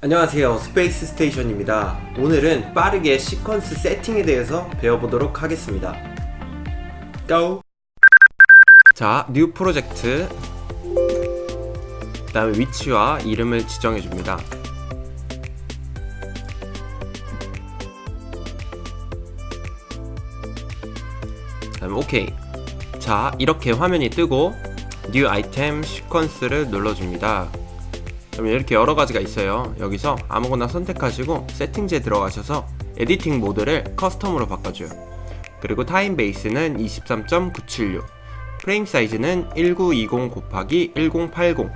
안녕하세요. 스페이스 스테이션입니다. 오늘은 빠르게 시퀀스 세팅에 대해서 배워보도록 하겠습니다. 고! 자, 뉴 프로젝트 그 다음에 위치와 이름을 지정해 줍니다. 그 다음에 오케이 자 이렇게 화면이 뜨고 뉴 아이템 시퀀스를 눌러줍니다 그럼 이렇게 여러 가지가 있어요. 여기서 아무거나 선택하시고 세팅지에 들어가셔서 에디팅 모드를 커스텀으로 바꿔줘요. 그리고 타임 베이스는 23.976, 프레임 사이즈는 1920 곱하기 1080,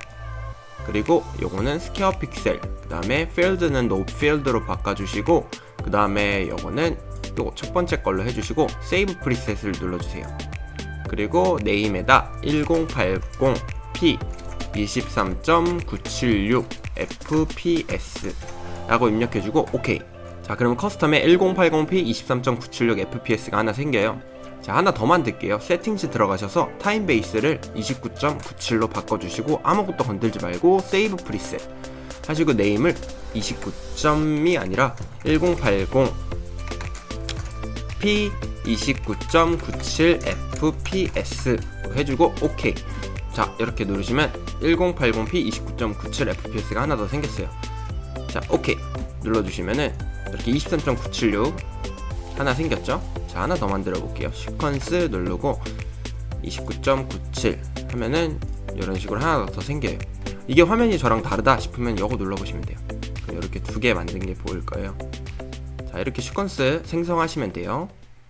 그리고 요거는 스퀘어 픽셀, 그 다음에 필드는 노 필드로 바꿔주시고, 그 다음에 요거는 요 첫 번째 걸로 해주시고, 세이브 프리셋을 눌러주세요. 그리고 네임에다 1080p 23.976 fps 라고 입력해주고 오케이. 자 그럼 커스텀에 1080p 23.976 fps가 하나 생겨요. 자 하나 더 만들게요. 세팅지 들어가셔서 타임 베이스를 29.97로 바꿔주시고 아무것도 건들지 말고 세이브 프리셋 하시고 네임을 29점이 아니라 1080 p 29.97 fps 해주고 오케이 자 이렇게 누르시면 1080p 29.97 fps가 하나 더 생겼어요. 자 오케이. 눌러주시면은 이렇게 23.976 하나 생겼죠? 자 하나 더 만들어 볼게요. 시퀀스 누르고 29.97 하면은 이런 식으로 하나 더 생겨요. 이게 화면이 저랑 다르다 싶으면 이거 눌러보시면 돼요. 이렇게 두 개 만든 게 보일 거예요. 자 이렇게 시퀀스 생성하시면 돼요